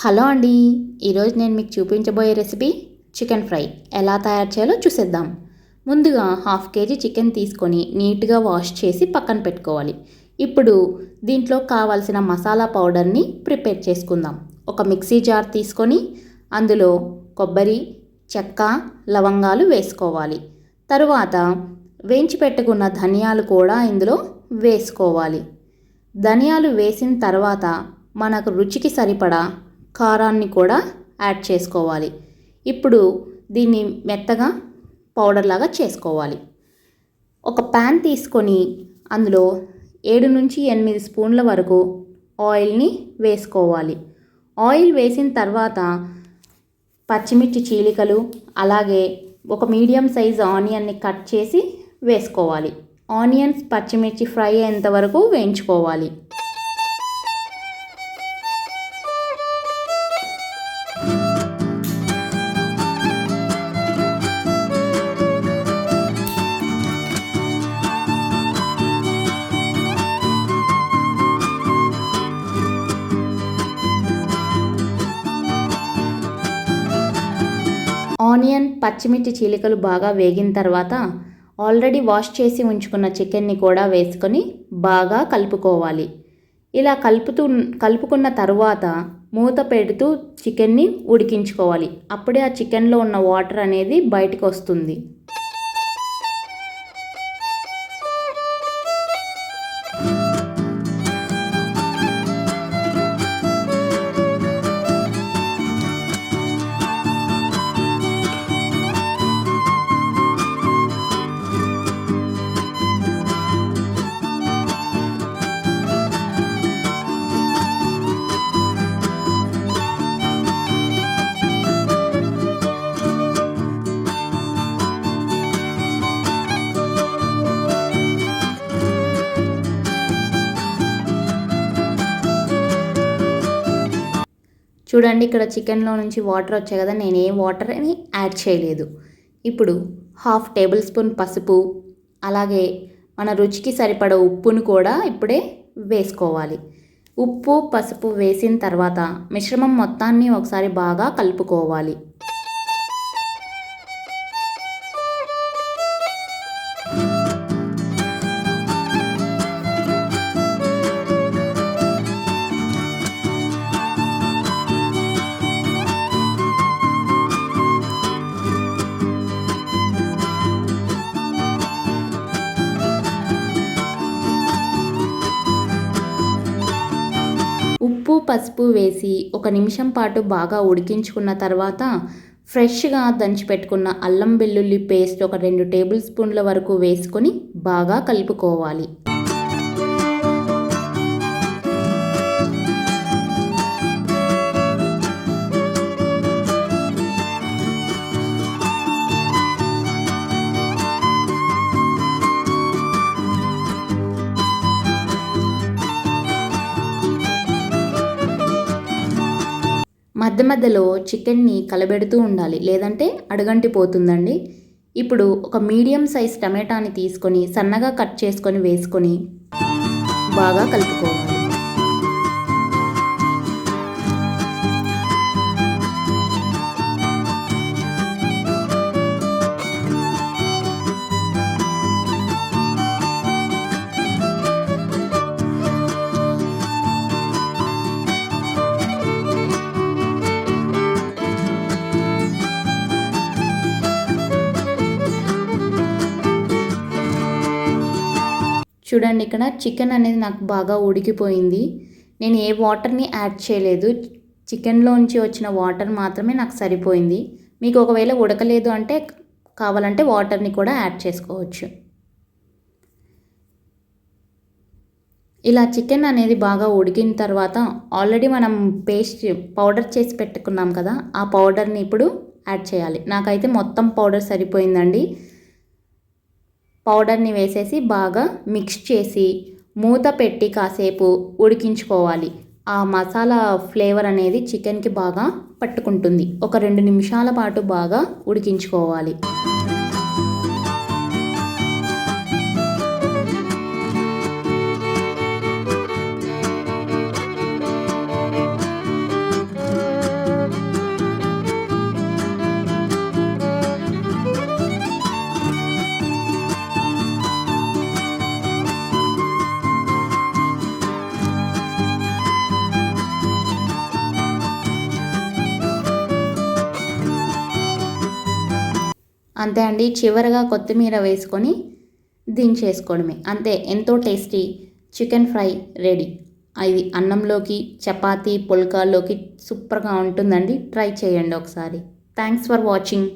Hello అండి. ఈరోజు నేను మీకు చూపించబోయే రెసిపీ చికెన్ ఫ్రై. ఎలా తయారు చేయాలో చూసేద్దాం. ముందుగా హాఫ్ కేజీ చికెన్ తీసుకొని నీట్గా వాష్ చేసి పక్కన పెట్టుకోవాలి. ఇప్పుడు దీంట్లో కావాల్సిన మసాలా పౌడర్ని ప్రిపేర్ చేసుకుందాం. ఒక మిక్సీ జార్ తీసుకొని అందులో కొబ్బరి చెక్క లవంగాలు వేసుకోవాలి. తరువాత వేయించి పెట్టుకున్న ధనియాలు కూడా ఇందులో వేసుకోవాలి. ధనియాలు వేసిన తర్వాత మనకు రుచికి సరిపడా కారాన్ని కూడా యాడ్ చేసుకోవాలి. ఇప్పుడు దీన్ని మెత్తగా పౌడర్ లాగా చేసుకోవాలి. ఒక ప్యాన్ తీసుకొని అందులో ఏడు నుంచి ఎనిమిది స్పూన్ల వరకు ఆయిల్ని వేసుకోవాలి. ఆయిల్ వేసిన తర్వాత పచ్చిమిర్చి చీలికలు అలాగే ఒక మీడియం సైజ్ ఆనియన్ని కట్ చేసి వేసుకోవాలి. ఆనియన్స్ పచ్చిమిర్చి ఫ్రై అయ్యేంత వరకు వేయించుకోవాలి. ఆనియన్ పచ్చిమిర్చి చీలికలు బాగా వేగిన తర్వాత ఆల్రెడీ వాష్ చేసి ఉంచుకున్న చికెన్ని కూడా వేసుకొని బాగా కలుపుకోవాలి. ఇలా కలుపుతూ కలుపుకున్న తర్వాత మూత పెడుతూ చికెన్ని ఉడికించుకోవాలి. అప్పుడే ఆ చికెన్లో ఉన్న వాటర్ అనేది బయటకు వస్తుంది. చూడండి ఇక్కడ చికెన్లో నుంచి వాటర్ వచ్చాయి కదా నేను ఏ వాటర్ అని యాడ్ చేయలేదు. ఇప్పుడు హాఫ్ టేబుల్ స్పూన్ పసుపు అలాగే మన రుచికి సరిపడ ఉప్పును కూడా ఇప్పుడే వేసుకోవాలి. ఉప్పు పసుపు వేసిన తర్వాత మిశ్రమం మొత్తాన్ని ఒకసారి బాగా కలుపుకోవాలి. పసుపు వేసి ఒక నిమిషం పాటు బాగా ఉడికించుకున్న తర్వాత ఫ్రెష్గా దంచిపెట్టుకున్న అల్లం వెల్లుల్లి పేస్ట్ ఒక రెండు టేబుల్ స్పూన్ల వరకు వేసుకొని బాగా కలుపుకోవాలి. మధ్య మధ్యలో చికెన్ని కలబెడుతూ ఉండాలి. లేదంటే అడుగంటి పోతుందండి ఇప్పుడు ఒక మీడియం సైజ్ టమాటాని తీసుకొని సన్నగా కట్ చేసుకొని వేసుకొని బాగా కలుపుకోవాలి. చూడండి ఇక్కడ చికెన్ అనేది నాకు బాగా ఉడికిపోయింది. నేను ఏ వాటర్ని యాడ్ చేయలేదు. చికెన్లోంచి వచ్చిన వాటర్ మాత్రమే నాకు సరిపోయింది. మీకు ఒకవేళ ఉడకలేదు అంటే కావాలంటే వాటర్ని కూడా యాడ్ చేసుకోవచ్చు. ఇలా చికెన్ అనేది బాగా ఉడికిన తర్వాత ఆల్రెడీ మనం పేస్ట్ పౌడర్ చేసి పెట్టుకున్నాం కదా ఆ పౌడర్ని ఇప్పుడు యాడ్ చేయాలి. నాకైతే మొత్తం పౌడర్ సరిపోయిందండి. పౌడర్ని వేసేసి బాగా మిక్స్ చేసి మూత పెట్టి కాసేపు ఉడికించుకోవాలి. ఆ మసాలా ఫ్లేవర్ అనేది చికెన్కి బాగా పట్టుకుంటుంది. ఒక రెండు నిమిషాల పాటు బాగా ఉడికించుకోవాలి. అంతే అండి. చివరగా కొత్తిమీర వేసుకొని దించేసుకోవడమే. అంతే ఎంతో టేస్టీ చికెన్ ఫ్రై రెడీ. ఇది అన్నంలోకి చపాతీ పుల్కాల్లోకి సూపర్గా ఉంటుందండి. ట్రై చేయండి ఒకసారి. Thanks for watching.